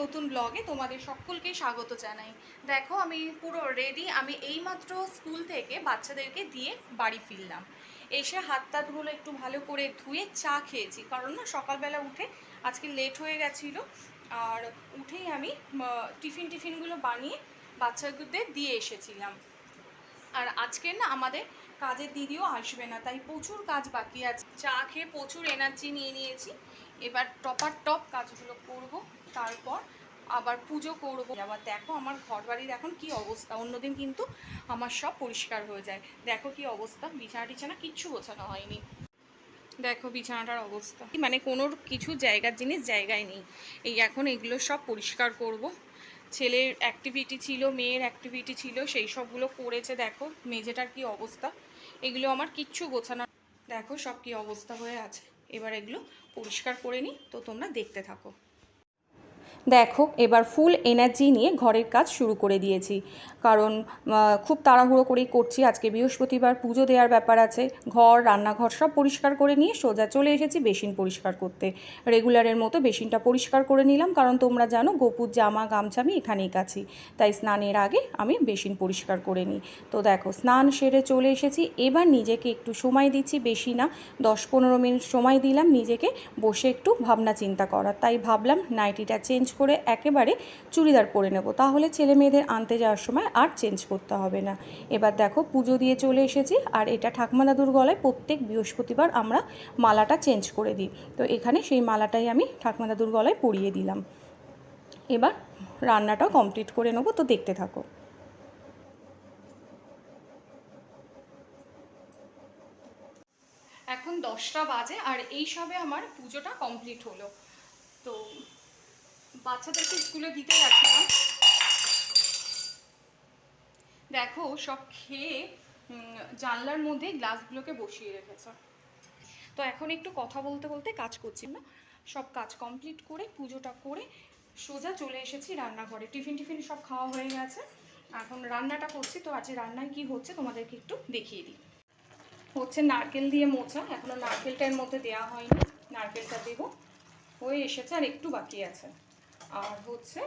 নতুন ব্লগে তোমাদের সকলকে স্বাগত জানাই। দেখো, আমি পুরো রেডি আমি এইমাত্র স্কুল থেকে বাচ্চাদেরকে দিয়ে বাড়ি ফিরলাম। এসে হাত তাতগুলো একটু ভালো করে ধুয়ে চা খেয়েছি। কারণ না, সকালবেলা উঠে আজকে লেট হয়ে গেছিল। আর উঠেই আমি টিফিন টিফিনগুলো বানিয়ে বাচ্চাদের দিয়ে এসেছিলাম। আর আজকে না আমাদের কাজের দিদিও আসবে না, তাই প্রচুর কাজ বাকি আছে। চা খেয়ে প্রচুর এনার্জি নিয়ে নিয়েছি। এবার টপার টপ কাজগুলো করব, তারপর আবার পুজো করব। আবার দেখো আমার ঘর বাড়ির এখন কি অবস্থা, অন্যদিন কিন্তু আমার সব পরিষ্কার হয়ে যায়। দেখো কি অবস্থা, বিছানা টিছানা কিচ্ছু গোছানো হয়নি। দেখো বিছানাটার অবস্থা। মানে কোনো কিছু জায়গার জিনিস জায়গায় নেই। এই এখন এগুলো সব পরিষ্কার করব। ছেলের অ্যাক্টিভিটি ছিল, মেয়ের অ্যাক্টিভিটি ছিল, সেই সবগুলো করেছে, দেখো মেঝেটার কি অবস্থা। এগুলো আমার কিচ্ছু গোছানো দেখো সব কি অবস্থা হয়ে আছে। এবার এগুলো পরিষ্কার করে নিই, তো তোমরা দেখতে থাকো। দেখো, এবার ফুল এনার্জি নিয়ে ঘরের কাজ শুরু করে দিয়েছি। কারণ খুব তাড়াহুড়ো করেই করছি। আজকে বৃহস্পতিবার পুজো দেওয়ার ব্যাপার আছে। ঘর, রান্নাঘর সব পরিষ্কার করে নিয়ে সোজা চলে এসেছি বেসিন পরিষ্কার করতে। রেগুলারের মতো বেসিনটা পরিষ্কার করে নিলাম, কারণ তোমরা জানো গোপুর জামা, গামছা আমি এখানেই কাছি। তাই স্নানের আগে আমি বেসিন পরিষ্কার করে নিই। তো দেখো, স্নান সেরে চলে এসেছি। এবার নিজেকে একটু সময় দিচ্ছি বেশি না দশ পনেরো মিনিট সময় দিলাম নিজেকে। বসে একটু ভাবনা চিন্তা করার। তাই ভাবলাম নাইটিটা চেঞ্জ করে একেবারে চুড়িদার পরে নেব। তাহলে ছেলে মেয়েদের আনতে যাওয়ার সময় আর চেঞ্জ করতে হবে না। এবার দেখো পুজো দিয়ে চলে এসেছি আর এটা ঠাকমা দাদুর গলায় প্রত্যেক বৃহস্পতিবার আমরা মালাটা চেঞ্জ করে দিই। তো এখানে সেই মালাটাই আমি ঠাকমা দাদুর গলায় পরিয়ে দিলাম। এবার রান্নাটাও কমপ্লিট করে নেব, তো দেখতে থাকো। এখন দশটা বাজে আর এই সবে আমার পুজোটা কমপ্লিট হলো। তো বাচ্চাদেরকে স্কুলে দিতে যাচ্ছিলাম দেখো, সব খেয়ে জানলার মধ্যে গ্লাসগুলোকে বসিয়ে রেখেছে। তো এখন একটু কথা বলতে বলতে কাজ করছি না সব কাজ কমপ্লিট করে, পুজোটা করে সোজা চলে এসেছি রান্নাঘরে। টিফিন টিফিন সব খাওয়া হয়ে গেছে। এখন রান্নাটা করছি। তো আজকে রান্নায় কি হচ্ছে তোমাদেরকে একটু দেখিয়ে দিই। হচ্ছে নারকেল দিয়ে মোচা। এখনও নারকেলটা এর মধ্যে দেওয়া হয়নি। নারকেলটা দেবো। হয়ে এসেছে আর একটু বাকি আছে। আর হচ্ছে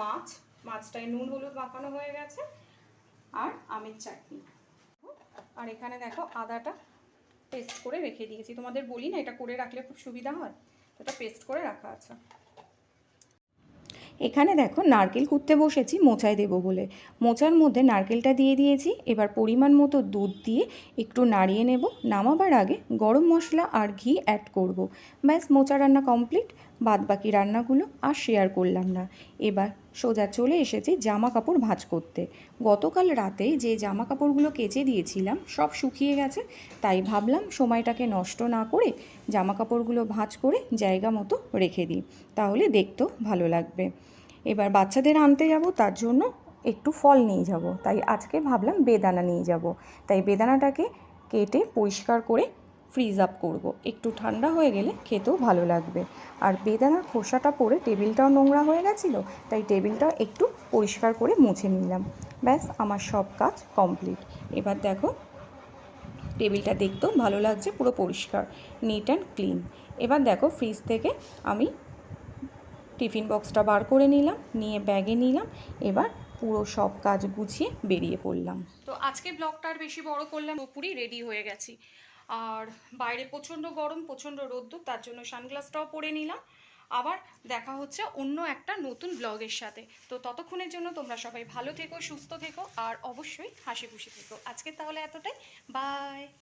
মাছ, মাছটায় নুন, হলুদ মাখানো হয়ে গেছে আর আমের চাটনি। আর এখানে দেখো আদাটা পেস্ট করে রেখে দিয়েছি। তোমাদের বলি না, এটা করে রাখলে খুব সুবিধা হয়? এটা পেস্ট করে রাখা আছে। এখানে দেখো নারকেল কুটতে বসেছি, মোচায় দেবো বলে। মোচার মধ্যে নারকেলটা দিয়ে দিয়েছি। এবার পরিমাণ মতো দুধ দিয়ে একটু নাড়িয়ে নেব। নামাবার আগে গরম মশলা আর ঘি অ্যাড করব। ব্যাস, মোচা রান্না কমপ্লিট বাদ বাকি রান্নাগুলো আর শেয়ার করলাম না। এবার সোজা চলে এসেছি জামা কাপড় ভাঁজ করতে। গতকাল রাতে যে জামা কাপড়গুলো কেচে দিয়েছিলাম, সব শুকিয়ে গেছে। তাই ভাবলাম সময়টাকে নষ্ট না করে জামা কাপড়গুলো ভাঁজ করে জায়গা মতো রেখে দিই। তাহলে দেখতেও ভালো লাগবে। এবার বাচ্চাদের আনতে যাব, তার জন্য একটু ফল নিয়ে যাব। তাই আজকে ভাবলাম বেদানা নিয়ে যাব। তাই বেদানাটাকে কেটে পরিষ্কার করে ফ্রিজ আপ করব। একটু ঠান্ডা হয়ে গেলে খেতেও ভালো লাগবে। আর বেদানার খোসাটা পরে টেবিলটাও নোংরা হয়ে গেছিল, তাই টেবিলটা একটু পরিষ্কার করে মুছে নিলাম। ব্যাস, আমার সব কাজ কমপ্লিট এবার দেখো, টেবিলটা দেখতেও ভালো লাগছে, পুরো পরিষ্কার নিট অ্যান্ড ক্লিন এবার দেখো ফ্রিজ থেকে আমি টিফিন বক্সটা বার করে নিলাম, নিয়ে ব্যাগে নিলাম, এবার পুরো সব কাজ গুছিয়ে বেরিয়ে পড়লাম। তো আজকে ব্লগটা আর বেশি বড় করলাম, পুরোপুরি রেডি হয়ে গেছি। আর বাইরে প্রচণ্ড গরম, প্রচণ্ড রোদ্দ তার জন্য সানগ্লাসটাও পরে নিলাম। আবার দেখা হচ্ছে অন্য একটা নতুন ব্লগের সাথে। তো ততক্ষণের জন্য তোমরা সবাই ভালো থেকো, সুস্থ থেকো, আর অবশ্যই হাসি খুশি থেকো। আজকে তাহলে এতটাই। বাই